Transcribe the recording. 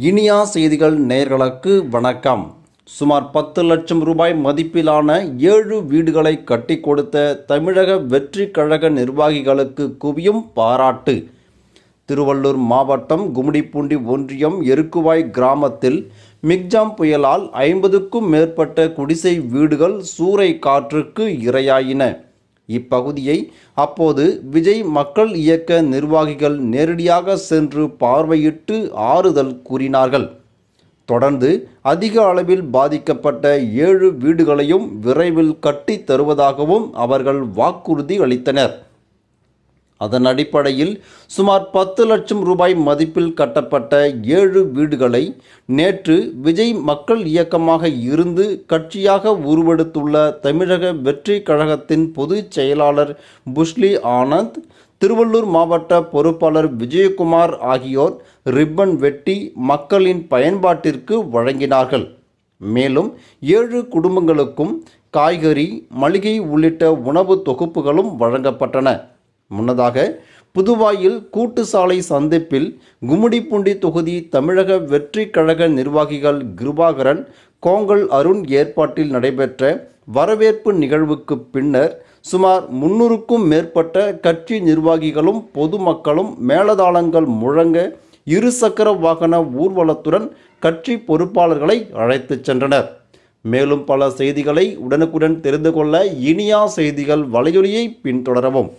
இனியா செய்திகள் நேர்களுக்கு வணக்கம். சுமார் பத்து லட்சம் ரூபாய் மதிப்பிலான ஏழு வீடுகளை கட்டி கொடுத்த தமிழக வெற்றி கழக நிர்வாகிகளுக்கு குவியும் பாராட்டு. திருவள்ளூர் மாவட்டம் கும்மிடிப்பூண்டி ஒன்றியம் எருக்குவாய் கிராமத்தில் மிக்ஜாம் புயலால் ஐம்பதுக்கும் மேற்பட்ட குடிசை வீடுகள் சூறை காற்றுக்கு இரையாயின. இப்பகுதியை அப்போது விஜய் மக்கள் இயக்க நிர்வாகிகள் நேரடியாக சென்று பார்வையிட்டு ஆறுதல் கூறினார்கள். தொடர்ந்து அதிக அளவில் பாதிக்கப்பட்ட ஏழு வீடுகளையும் விரைவில் கட்டித் தருவதாகவும் அவர்கள் வாக்குறுதி அளித்தனர். அதன் அடிப்படையில் சுமார் பத்து லட்சம் ரூபாய் மதிப்பில் கட்டப்பட்ட ஏழு வீடுகளை நேற்று விஜய் மக்கள் இயக்கமாக இருந்து கட்சியாக உருவெடுத்துள்ள தமிழக வெற்றி கழகத்தின் பொதுச் செயலாளர் புஷ்லி ஆனந்த் திருவள்ளூர் மாவட்ட பொறுப்பாளர் விஜயகுமார் ஆகியோர் ரிப்பன் வெட்டி மக்களின் பயன்பாட்டிற்கு வழங்கினார்கள். மேலும் ஏழு குடும்பங்களுக்கும் காய்கறி மளிகை உள்ளிட்ட உணவு தொகுப்புகளும் வழங்கப்பட்டன. முன்னதாக புதுவாயில் கூட்டு சாலை சந்திப்பில் கும்மிடிப்பூண்டி தொகுதி தமிழக வெற்றி கழக நிர்வாகிகள் கிருபாகரன் கோங்கல் அருண் ஏற்பாட்டில் நடைபெற்ற வரவேற்பு நிகழ்வுக்கு பின்னர் சுமார் முன்னூறுக்கும் மேற்பட்ட கட்சி நிர்வாகிகளும் பொதுமக்களும் மேலதாளங்கள் முழங்க இருசக்கர வாகன ஊர்வலத்துடன் கட்சி பொறுப்பாளர்களை அழைத்துச் சென்றனர். மேலும் பல செய்திகளை உடனுக்குடன் தெரிந்து கொள்ள இனியா செய்திகள் வலையொலியை பின்தொடரவும்.